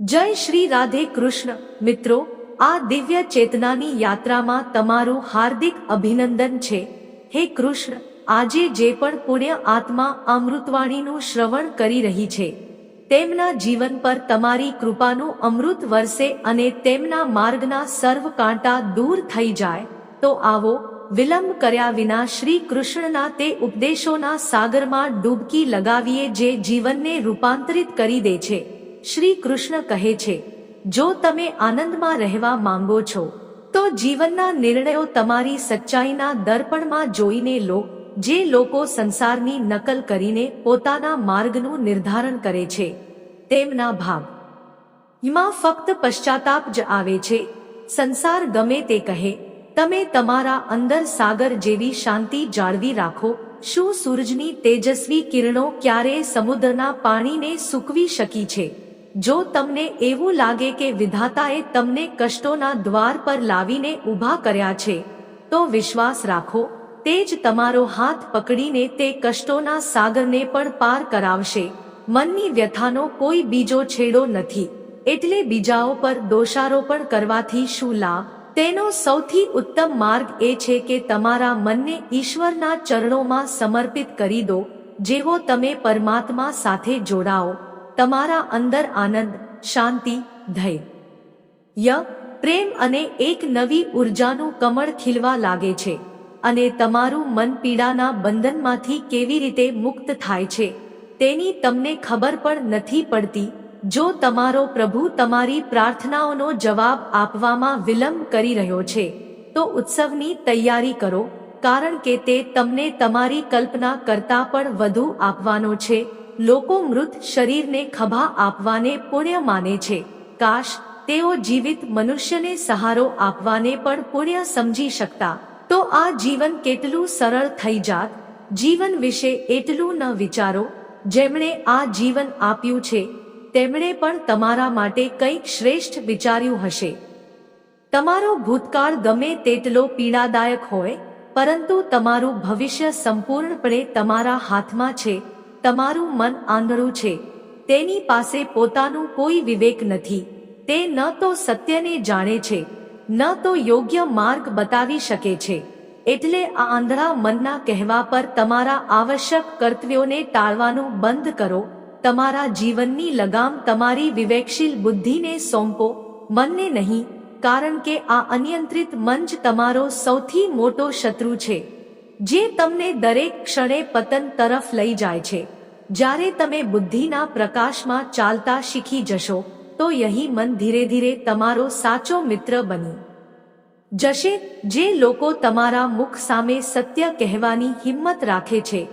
જય શ્રી રાધે કૃષ્ણ. મિત્રો, આ દિવ્ય ચેતનાની યાત્રામાં તમારું હાર્દિક અભિનંદન છે. હે કૃષ્ણ, આજે જે પણ પુણ્ય આત્મા અમૃતવાણીનું શ્રવણ કરી રહી છે, તેમના જીવન પર તમારી કૃપાનું અમૃત વરસે અને તેમના માર્ગના સર્વ કાંટા દૂર થઈ જાય, તો આવો, વિલંબ કર્યા વિના શ્રી કૃષ્ણના તે ઉપદેશોના સાગરમાં ડૂબકી લગાવીએ જે જીવનને રૂપાંતરિત કરી દે છે. શ્રી કૃષ્ણ કહે છે, જો તમે આનંદમાં રહેવા માંગો છો, તો જીવનના નિર્ણયો તમારી સચ્ચાઈના દર્પણમાં જોઈને લો, જે લોકો સંસારની નકલ કરીને પોતાના માર્ગનું નિર્ધારણ કરે છે. તેમના ભાગ એમાં ફક્ત પશ્ચાતાપ જ આવે છે. સંસાર ગમે તે કહે, તમે તમારા અંદર સાગર જેવી શાંતિ જાળવી રાખો, શું સૂરજની તેજસ્વી કિરણો ક્યારેય સમુદ્રના પાણીને સૂકવી શકી છે? જો તમને એવું લાગે કે વિધાતાએ તમને કષ્ટોના દ્વાર પર લાવીને ઊભા કર્યા છે, તો વિશ્વાસ રાખો, તે જ તમારો હાથ પકડીને તે કષ્ટોના સાગરને પણ પાર કરાવશે. મનની વ્યથાનો કોઈ બીજો છેડો નથી. એટલે બીજાઓ પર દોષારોપણ કરવાથી શું લાભ? તેનો સૌથી ઉત્તમ માર્ગ એ છે કે તમારા મનને ઈશ્વરના ચરણોમાં સમર્પિત કરી દો જેવો તમે પરમાત્મા સાથે જોડાઓ. તમારા અંદર આનંદ, શાંતિ ધૈર્ય પ્રેમ અને એક નવી ઉર્જાનું કમળ ખીલવા લાગે છે અને તમારું મન પીડાના બંધનમાંથી કેવી રીતે મુક્ત થાય છે તેની તમને ખબર પણ નથી પડતી, જો તમારો પ્રભુ તમારી પ્રાર્થનાઓનો જવાબ આપવામાં વિલંબ કરી રહ્યો છે, તો ઉત્સવની તૈયારી કરો, કારણ કે તે તમને તમારી કલ્પના કરતા પણ વધુ આપવાનો છે લોકો મૃત શરીરને ખભા આપવાને પુણ્ય માને છે. કાશ તેઓ જીવિત મનુષ્યને સહારો આપવાને પણ પુણ્ય સમજી શકતા, તો આ જીવન કેટલું સરળ થઈ જાત? જીવન વિશે એટલું ન વિચારો. જેમણે આ જીવન આપ્યું છે, તેમણે પણ તમારા માટે કંઈક શ્રેષ્ઠ વિચાર્યું હશે. તમારો ભૂતકાળ ગમે તેટલો પીડાદાયક હોય, પરંતુ તમારું ભવિષ્ય સંપૂર્ણપણે તમારા હાથમાં છે. તમારું મન આંધળું છે. તેની પાસે પોતાનું કોઈ વિવેક નથી. તે ન તો સત્યને જાણે છે. ન તો યોગ્ય માર્ગ બતાવી શકે છે. એટલે આ આંધળા મનના કહેવા પર તમારા આવશ્યક કર્તવ્યોને ટાળવાનું બંધ કરો. તમારા જીવનની લગામ તમારી વિવેકશીલ બુદ્ધિને સોંપો. મનને નહીં, કારણ કે આ અનિયંત્રિત જ તમારો સૌથી મોટો શત્રુ છે. જે તમને દરેક ક્ષણે પતન તરફ લઈ જાય છે. જ્યારે તમે બુદ્ધિના પ્રકાશમાં ચાલતા શીખી જશો, તો યહી મન ધીરે ધીરે તમારો સાચો મિત્ર બની જશે, જે લોકો તમારા મુખ સામે સત્ય કહેવાની હિંમત રાખે છે.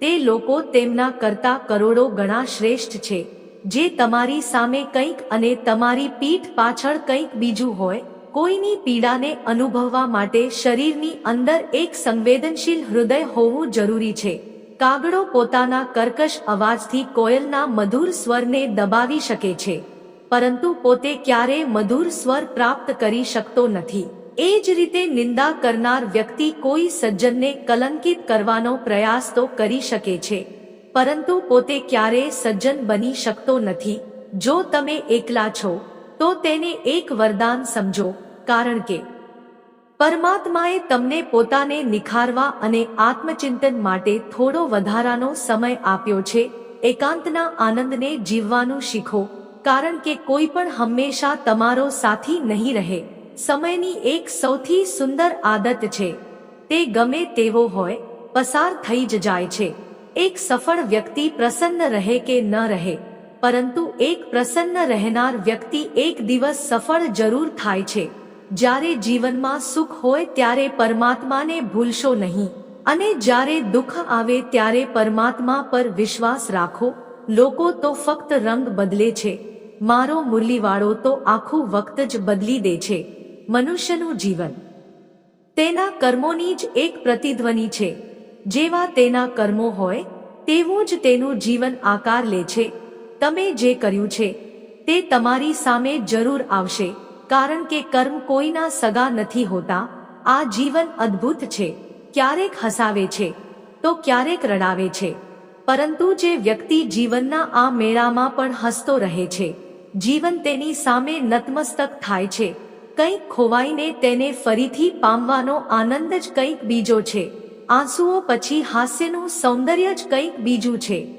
તે લોકો તેમના કરતા કરોડો ગણા શ્રેષ્ઠ છે, જે તમારી સામે કંઈક અને તમારી પીઠ પાછળ કંઈક બીજું હોય, કોઈની પીડાને અનુભવવા માટે શરીરની અંદર એક સંવેદનશીલ હૃદય હોવું જરૂરી છે. કાગડો પોતાના કર્કશ અવાજથી કોયલના મધુર સ્વરને દબાવી શકે છે. પરંતુ પોતે ક્યારેય મધુર સ્વર પ્રાપ્ત કરી શકતો નથી. એ જ રીતે નિંદા કરનાર વ્યક્તિ કોઈ સજ્જનને કલંકિત કરવાનો પ્રયાસ તો કરી શકે છે. પરંતુ પોતે ક્યારેય સજ્જન બની શકતો નથી. જો તમે એકલા છો, તો તેને એક વરદાન સમજો, કારણ કે પરમાત્માએ તમને પોતાને નિખારવા અને આત્મચિંતન માટે થોડો વધારાનો સમય આપ્યો છે. એકાંતના આનંદને જીવવાનું શીખો, કારણ કે કોઈ પણ હંમેશા તમારો સાથી નહીં રહે. સમયની એક સૌથી સુંદર આદત છે. તે ગમે તેવો હોય, પસાર થઈ જ જાય છે. એક સફળ વ્યક્તિ પ્રસન્ન રહે કે ન રહે, પરંતુ એક પ્રસન્ન રહેનાર વ્યક્તિ એક દિવસ સફળ જરૂર થાય છે. જ્યારે જીવનમાં સુખ હોય ત્યારે પરમાત્માને ભૂલશો નહીં. અને જ્યારે દુઃખ આવે ત્યારે પરમાત્મા પર વિશ્વાસ રાખો. લોકો તો ફક્ત રંગ બદલે છે. મારો મુરલીવાળો તો આખું વખત જ બદલી દે છે. મનુષ્યનું જીવન. તેના કર્મોની જ એક પ્રતિધ્વનિ છે. જેવા તેના કર્મો હોય, તેવું જ તેનું જીવન આકાર લે છે. તમે જે કર્યું છે, તે તમારી સામે જરૂર આવશે. કારણ કે કર્મ કોઈના સગા નથી હોતા. આ જીવન અદ્ભુત છે. ક્યારેક હસાવે છે. તો ક્યારેક રડાવે છે. પરંતુ જે વ્યક્તિ જીવનના આ મેળામાં પણ હસતો રહે છે, જીવન તેની સામે નતમસ્તક થાય છે. કંઈક ખોવાઈને તેને ફરીથી પામવાનો આનંદ જ કંઈક બીજો છે. આંસુઓ પછી હાસ્યનું સૌંદર્ય જ કંઈક બીજું છે.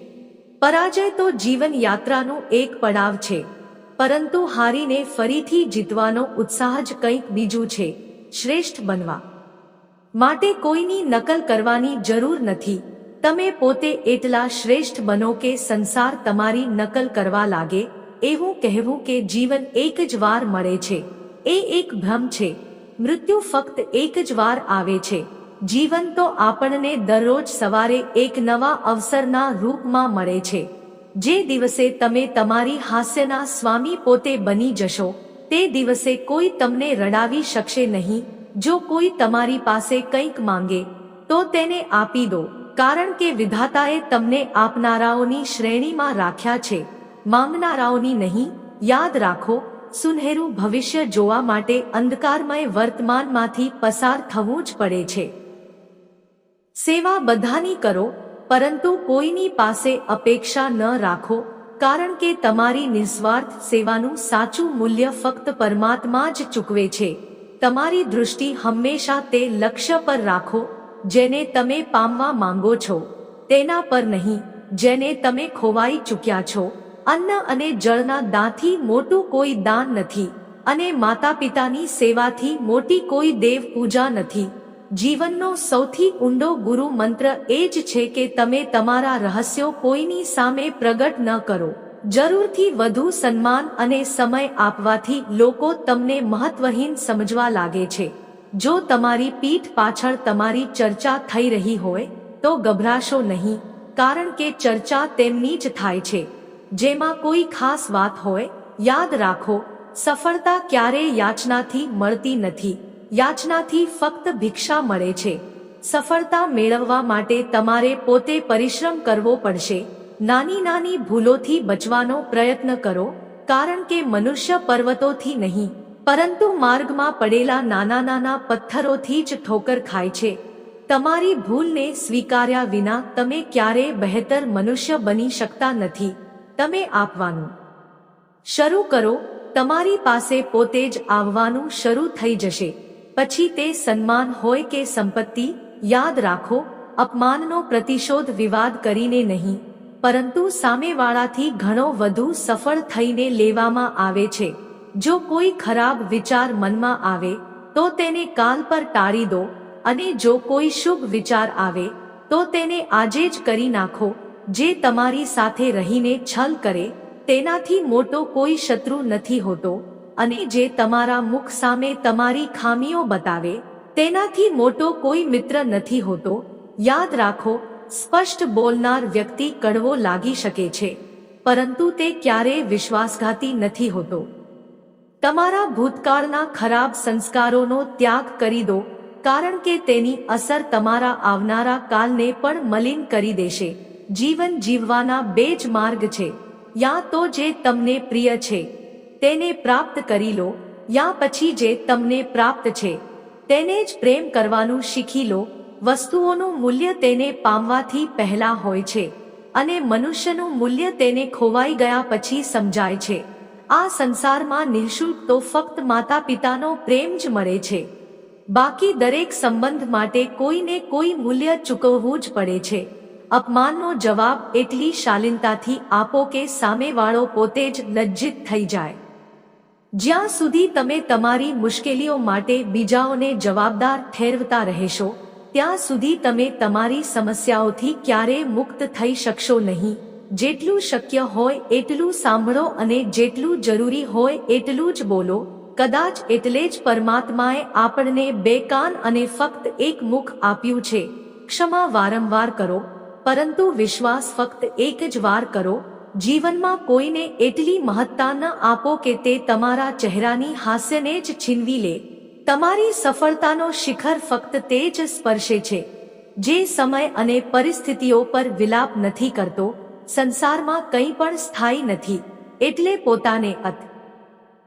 પરાજય તો જીવન યાત્રાનું એક પડાવ છે. પરંતુ હારીને ફરીથી જીતવાનો ઉત્સાહ જ કંઈક બીજું છે, શ્રેષ્ઠ બનવા. માટે કોઈની નકલ કરવાની જરૂર નથી. તમે પોતે એટલા શ્રેષ્ઠ બનો કે સંસાર તમારી નકલ કરવા લાગે, એવું કહેવું કે જીવન એક જ વાર મળે છે. એ એક ભ્રમ છે. મૃત્યુ ફક્ત એક જ વાર આવે છે. જીવન તો આપણને દરરોજ સવારે એક નવા અવસરના રૂપમાં મળે છે. જે દિવસે તમે તમારી હાસ્યના સ્વામી પોતે બની જશો, તે દિવસે કોઈ તમને રડાવી શકશે નહીં. જો કોઈ તમારી પાસે કંઈક માંગે, તો તેને આપી દો, કારણ કે વિધાતાએ તમને આપનારાઓની શ્રેણીમાં રાખ્યા છે. માંગનારાઓની નહીં, યાદ રાખો, સુનહેરું ભવિષ્ય જોવા માટે અંધકારમય વર્તમાનમાંથી પસાર થવું જ પડે છે. સેવા બધાની કરો પરંતુ કોઈની પાસે અપેક્ષા ન રાખો, કારણ કે તમારી નિસ્વાર્થ સેવાનું સાચું મૂલ્ય ફક્ત પરમાત્મા જ ચૂકવે છે. તમારી દૃષ્ટિ હંમેશા તે લક્ષ્ય પર રાખો, જેને તમે પામવા માંગો છો. તેના પર નહીં, જેને તમે ખોવાઈ ચૂક્યા છો. અન્ન અને જળના દાંથી મોટું કોઈ દાન નથી, અને માતા પિતાની સેવાથી મોટી કોઈ દેવ પૂજા નથી. જીવનનો સૌથી ઊંડો ગુરુ મંત્ર એ જ છે કે તમે તમારા રહસ્યો કોઈની સામે પ્રગટ ન કરો. જરૂરથી વધુ સન્માન અને સમય આપવાથી લોકો તમને મહત્વહીન સમજવા લાગે છે. જો તમારી પીઠ પાછળ તમારી ચર્ચા થઈ રહી હોય, તો ગભરાશો નહીં, કારણ કે ચર્ચા તેમની જ થાય છે. જેમાં કોઈ ખાસ વાત હોય, યાદ રાખો, સફળતા ક્યારેય યાચનાથી મળતી નથી. યાચનાથી ફક્ત ભિક્ષા મળે છે. સફળતા મેળવવા માટે તમારે પોતે પરિશ્રમ કરવો પડશે. નાની નાની ભૂલોથી બચવાનો પ્રયત્ન કરો, કારણ કે મનુષ્ય પર્વતોથી નહીં, પરંતુ માર્ગમાં પડેલા નાના નાના પથ્થરોથી જ ઠોકર ખાય છે. તમારી ભૂલને સ્વીકાર્યા વિના તમે ક્યારેય બહેતર મનુષ્ય બની શકતા નથી. તમે આપવાનું શરૂ કરો. તમારી પાસે પોતે જ આવવાનું શરૂ થઈ જશે. પછી તે સન્માન હોય કે સંપત્તિ, યાદ રાખો, અપમાનનો પ્રતિશોધ વિવાદ કરીને નહીં, પરંતુ સામેવાળાથી ઘણો વધુ સફળ થઈને લેવામાં આવે છે. જો કોઈ ખરાબ વિચાર મનમાં આવે, તો તેને કાલ પર ટાળી દો, અને જો કોઈ શુભ વિચાર આવે, તો તેને આજે જ કરી નાખો, જે તમારી સાથે રહીને છલ કરે, તેનાથી મોટો કોઈ શત્રુ નથી હોતો. અને જે તમારા મુખ સામે તમારી ખામીઓ બતાવે, તેનાથી મોટો કોઈ મિત્ર નથી હોતો. યાદ રાખો, સ્પષ્ટ બોલનાર વ્યક્તિ કડવો લાગી શકે છે, પરંતુ તે ક્યારેય વિશ્વાસઘાતી નથી હોતો. તમારા ભૂતકાળના ખરાબ સંસ્કારોનો ત્યાગ કરી દો, કારણ કે તેની અસર તમારા આવનારા કાલને પણ મલિન કરી દેશે. જીવન જીવવાના બે જ માર્ગ છે. યા તો જે તમને પ્રિય છે. તેને પ્રાપ્ત કરી લો, યા પછી જે તમને પ્રાપ્ત છે, તેને જ પ્રેમ કરવાનું શીખી લો. વસ્તુઓનું મૂલ્ય તેને પામવાથી પહેલા હોય છે, અને મનુષ્યનું મૂલ્ય તેને ખોવાઈ ગયા પછી સમજાય છે. આ સંસારમાં નિઃશુલ્ક તો ફક્ત માતા પિતાનો પ્રેમ જ મળે છે. બાકી દરેક સંબંધ માટે કોઈને કોઈ મૂલ્ય ચૂકવવું જ પડે છે. અપમાનનો જવાબ એટલી શાલીનતાથી આપો કે સામેવાળો પોતે જ લજ્જિત થઈ જાય. જ્યાં સુધી તમે તમારી મુશ્કેલીઓ માટે બીજાઓને જવાબદાર ઠેરવતા રહેશો, ત્યાં સુધી તમે તમારી સમસ્યાઓથી ક્યારેય મુક્ત થઈ શકશો નહીં. જેટલું શક્ય હોય એટલું સાંભળો અને જેટલું જરૂરી હોય એટલું જ બોલો. કદાચ એટલે જ પરમાત્માએ આપણને બે કાન અને ફક્ત એક મુખ આપ્યું છે. ક્ષમા વારંવાર કરો, પરંતુ વિશ્વાસ ફક્ત એક જ વાર કરો. જીવનમાં કોઈને એટલી મહત્તા ન આપો કે તે તમારા ચહેરાની હાસ્યને જ છીનવી લે. તમારી સફળતાનો શિખર ફક્ત તે જ સ્પર્શે છે. જે સમય અને પરિસ્થિતિઓ પર વિલાપ નથી કરતો, સંસારમાં કંઈ પણ સ્થાયી નથી, એટલે પોતાને અત.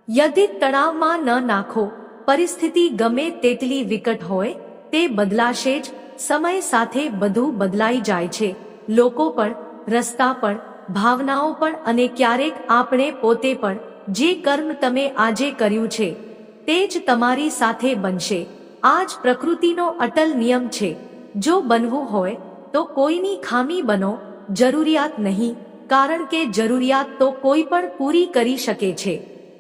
યદિત તણાવમાં ન નાખો, પરિસ્થિતિ ગમે તેટલી વિકટ હોય, તે બદલાશે જ. સમય સાથે બધું બદલાઈ જાય છે. લોકો પણ, રસ્તા પણ ભાવનાઓ પણ અને ક્યારેક આપણે પોતે પણ જે કર્મ તમે આજે કર્યું છે, તે જ તમારી સાથે બનશે. આ જ પ્રકૃતિનો અટલ નિયમ છે. જો બનવું હોય, તો કોઈની ખામી બનો, જરૂરિયાત નહીં, કારણ કે જરૂરિયાત તો કોઈ પણ પૂરી કરી શકે છે.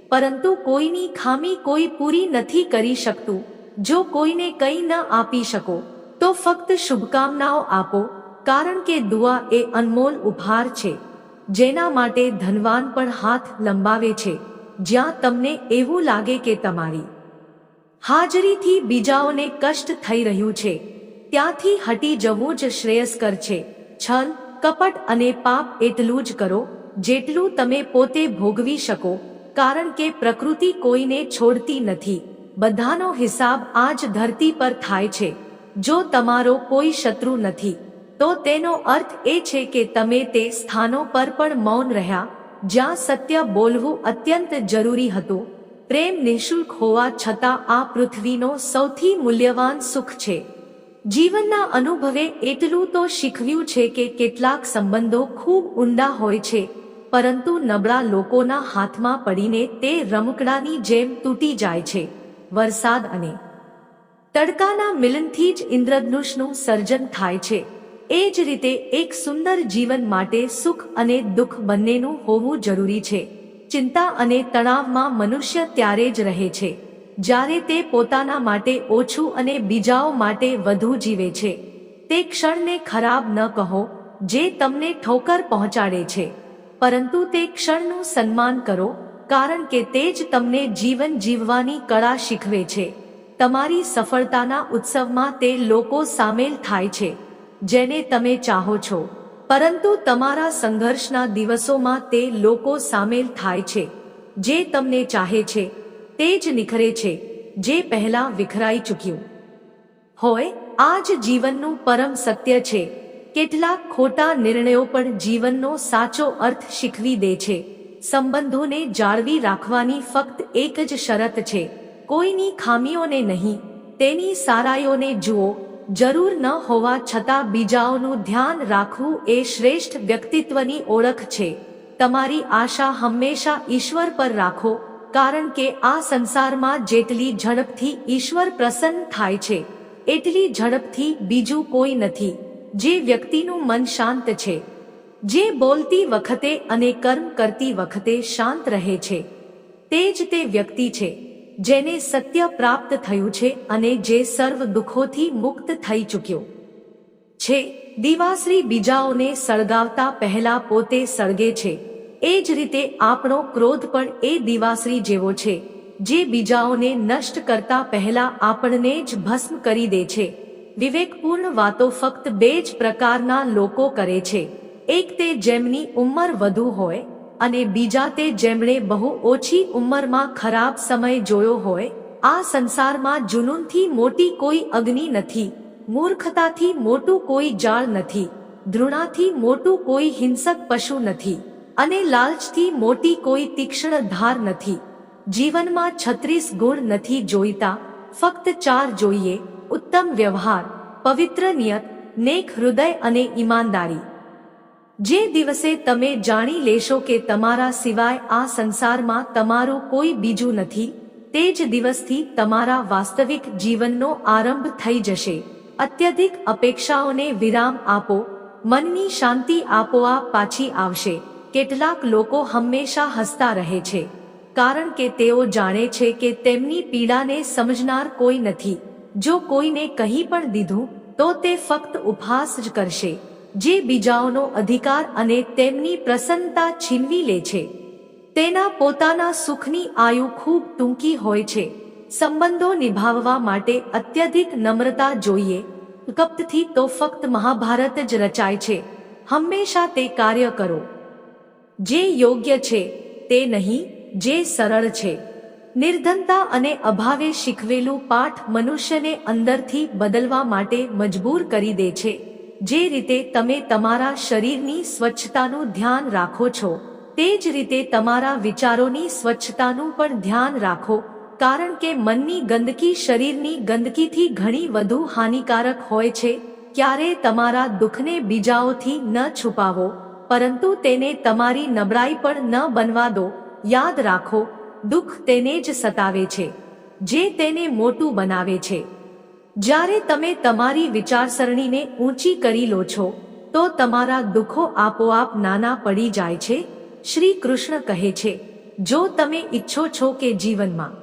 પરંતુ કોઈની ખામી કોઈ પૂરી નથી કરી શકતું. જો કોઈને કંઈ ન આપી શકો, તો ફક્ત શુભકામનાઓ આપો, કારણ કે દુઆ એ અનમોલ ઉપહાર છે. જેના માટે ધનવાન પણ હાથ લંબાવે છે, જ્યાં તમને એવું લાગે કે તમારી હાજરીથી બીજાઓને કષ્ટ થઈ રહ્યું છે, ત્યાંથી હટી જવું જ શ્રેયસ્કર છે. છલ, કપટ અને પાપ એટલું જ કરો, જેટલું તમે પોતે ભોગવી શકો, કારણ કે પ્રકૃતિ કોઈને છોડતી નથી. બધાનો હિસાબ આજ ધરતી પર થાય છે. જો તમારો કોઈ શત્રુ નથી તો તેનો અર્થ એ છે કે તમે તે સ્થાનો પર પણ મૌન રહ્યા, જ્યાં સત્ય બોલવું અત્યંત જરૂરી હતું. પ્રેમ નિઃશુલ્ક હોવા છતાં આ પૃથ્વીનો સૌથી મૂલ્યવાન સુખ છે. જીવનના અનુભવે એટલું તો શીખવ્યું છે કે કેટલાક સંબંધો ખૂબ ઊંડા હોય છે, પરંતુ નબળા લોકોના હાથમાં પડીને તે રમકડાની જેમ તૂટી જાય છે. વરસાદ અને તડકાના મિલનથી જ ઇન્દ્રધનુષનું સર્જન થાય છે. એ જ રીતે એક સુંદર જીવન માટે સુખ અને દુઃખ બંનેનું હોવું જરૂરી છે. ચિંતા અને તણાવમાં મનુષ્ય ત્યારે જ રહે છે, જ્યારે તે પોતાના માટે ઓછું અને બીજાઓ માટે વધુ જીવે છે. તે ક્ષણને ખરાબ ન કહો, જે તમને ઠોકર પહોંચાડે છે. પરંતુ તે ક્ષણનું સન્માન કરો, કારણ કે તે જ તમને જીવન જીવવાની કળા શીખવે છે. તમારી સફળતાના ઉત્સવમાં તે લોકો સામેલ થાય છે. જેને તમે ચાહો છો. પરંતુ તમારા સંઘર્ષના દિવસોમાં તે લોકો સામેલ થાય છે. જે તમને ચાહે છે, તે જ નિખરે છે, જે પહેલા વિખરાઈ ચૂક્યું. હોય, આ જ જીવનનું પરમ સત્ય છે. કેટલાક ખોટા નિર્ણયો પણ જીવનનો સાચો અર્થ શીખવી દે છે. સંબંધોને જાળવી રાખવાની ફક્ત એક જ શરત છે. કોઈની ખામીઓને નહીં, તેની સારાઈઓને જુઓ. જરૂર ન હોવા છતાં બીજાઓનું ધ્યાન રાખવું એ શ્રેષ્ઠ વ્યક્તિત્વની ઓળખ છે. તમારી આશા હંમેશા ઈશ્વર પર રાખો, કારણ કે આ સંસારમાં જેટલી ઝડપથી ઈશ્વર પ્રસન્ન થાય છે, એટલી ઝડપથી બીજું કોઈ નથી. જે વ્યક્તિનું મન શાંત છે, જે બોલતી વખતે અને કર્મ કરતી વખતે શાંત રહે છે, તે જ તે વ્યક્તિ છે. જેને સત્ય પ્રાપ્ત થયું છે અને જે સર્વ દુઃખોથી મુક્ત થઈ ચૂક્યો. છે, દિવાશ્રી બીજાઓને સળગાવતા પહેલા પોતે સળગે છે. એ જ રીતે આપણો ક્રોધ પણ એ દિવાશ્રી જેવો છે, જે બીજાઓને નષ્ટ કરતા પહેલા આપણને જ ભસ્મ કરી દે છે. વિવેકપૂર્ણ વાતો ફક્ત બે જ પ્રકારના લોકો કરે છે. એક તે જેમની ઉંમર વધુ હોય અને બીજા તે જેમણે બહુ ઓછી ઉંમરમાં ખરાબ સમય જોયો હોય, આ સંસારમાં જુનૂનથી મોટી કોઈ અગ્નિ નથી, મૂર્ખતાથી મોટું કોઈ જાળ નથી, ધૃણાથી મોટું કોઈ હિંસક પશુ નથી, અને લાલચથી મોટી કોઈ તીક્ષ્ણ ધાર નથી. જીવનમાં છત્રીસ ગુણ નથી જોઈતા, ફક્ત ચાર જોઈએ, ઉત્તમ વ્યવહાર, પવિત્ર નિયત, નેક હૃદય અને ઈમાનદારી. જે દિવસે તમે જાણી લેશો કે તમારા સિવાય આ સંસારમાં તમારું કોઈ બીજું નથી, તે જ દિવસથી તમારા વાસ્તવિક જીવનનો આરંભ થઈ જશે. અત્યધિક અપેક્ષાઓને વિરામ આપો, મનની શાંતિ આપોઆપ પાછી આવશે. કેટલાક લોકો હંમેશા હસતા રહે છે, કારણ કે તેઓ જાણે છે કે તેમની પીડાને સમજનાર કોઈ નથી. જો કોઈને કહી પણ દીધું, તો તે ફક્ત ઉપહાસ જ કરશે. જે બીજાઓનો અધિકાર અને તેમની પ્રસન્નતા છીનવી લે છે. તેના પોતાના સુખની આયુ ખૂબ ટૂંકી હોય છે. સંબંધો નિભાવવા માટે અત્યધિક નમ્રતા જોઈએ. કપ્તથી તો ફક્ત મહાભારત જ રચાય છે. હંમેશા તે કાર્ય કરો. જે યોગ્ય છે, તે નહીં, જે સરળ છે. નિર્ધનતા અને અભાવે શીખવેલું પાઠ મનુષ્યને અંદરથી બદલવા માટે મજબૂર કરી દે છે. જે રીતે તમે તમારા શરીરની સ્વચ્છતાનું ધ્યાન રાખો છો, તે જ રીતે તમારા વિચારોની સ્વચ્છતાનું પણ ધ્યાન રાખો, કારણ કે મનની ગંદકી શરીરની ગંદકીથી ઘણી વધુ હાનિકારક હોય છે, ક્યારે તમારા દુઃખને બીજાઓથી ન છુપાવો, પરંતુ તેને તમારી નબળાઈ પણ ન બનવા દો, યાદ રાખો, દુઃખ તેને જ સતાવે છે, જે તેને મોટું બનાવે છે. જ્યારે તમે તમારી વિચારસરણીને ઊંચી કરી લો છો, તો તમારા દુઃખો આપોઆપ નાના પડી જાય છે, શ્રી કૃષ્ણ કહે છે, જો તમે ઈચ્છો છો કે જીવનમાં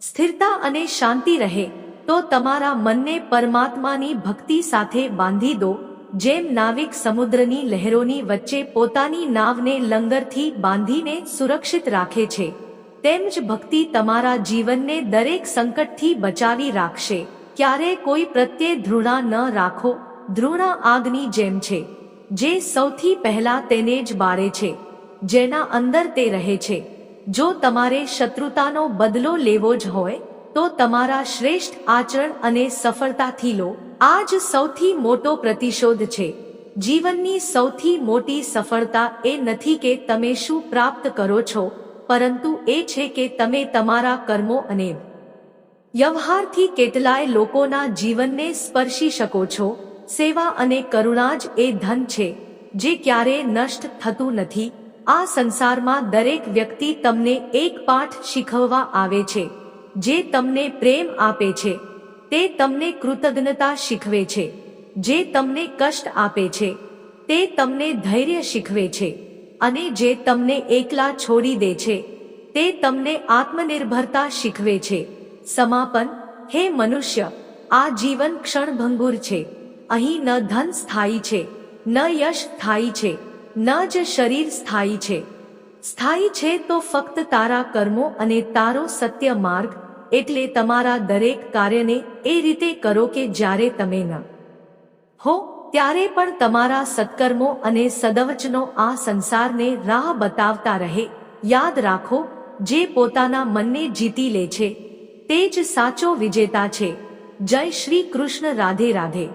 સ્થિરતા અને શાંતિ રહે, તો તમારા મનને પરમાત્માની ભક્તિ સાથે બાંધી દો, જેમ નાવિક સમુદ્રની લહેરોની વચ્ચે પોતાની નાવને લંગરથી બાંધીને સુરક્ષિત રાખે છે, તેમ જ ભક્તિ તમારા જીવનને દરેક સંકટથી બચાવી રાખશે. ક્યારે કોઈ પ્રત્યે ધૃણા ન રાખો. ધૃણા આગની જેમ છે, જે સૌથી પહેલા તેને જ બાળે છે, જેના અંદર તે રહે છે. જો તમારે શત્રુતાનો બદલો લેવો જ હોય, તો તમારા શ્રેષ્ઠ આચરણ અને સફળતાથી લો. આ જ સૌથી મોટો પ્રતિશોધ છે. જીવનની સૌથી મોટી સફળતા એ નથી કે તમે શું પ્રાપ્ત કરો છો, પરંતુ એ છે કે તમે તમારા કર્મો અને વ્યવહારથી કેટલાય લોકોના જીવનને સ્પર્શી શકો છો. સેવા અને કરુણા જ એ ધન છે, જે ક્યારે નષ્ટ થતું નથી. આ સંસારમાં દરેક વ્યક્તિ તમને એક પાઠ શીખવવા આવે છે, જે તમને પ્રેમ આપે છે. તે તમને કૃતજ્ઞતા શીખવે છે, જે તમને કષ્ટ આપે છે. તે તમને ધૈર્ય શીખવે છે, અને જે તમને એકલા છોડી દે છે. તે તમને આત્મનિર્ભરતા શીખવે છે. સમાપન. હે મનુષ્ય, આ જીવન ક્ષણભંગુર છે. અહીં ન ધન સ્થાયી છે, ન યશ સ્થાયી છે, ન જ શરીર સ્થાયી છે. સ્થાયી છે તો ફક્ત તારા કર્મો અને તારો સત્ય માર્ગ, એટલે તમારા દરેક કાર્યને એ રીતે કરો કે જ્યારે તમે ન. હો, ત્યારે પણ તમારા સત્કર્મો અને સદવચનો આ સંસારને રાહ બતાવતા રહે. યાદ રાખો, જે પોતાના મનને જીતી લે છે તે જ સાચો વિજેતા છે. જય શ્રી કૃષ્ણ રાધે રાધે.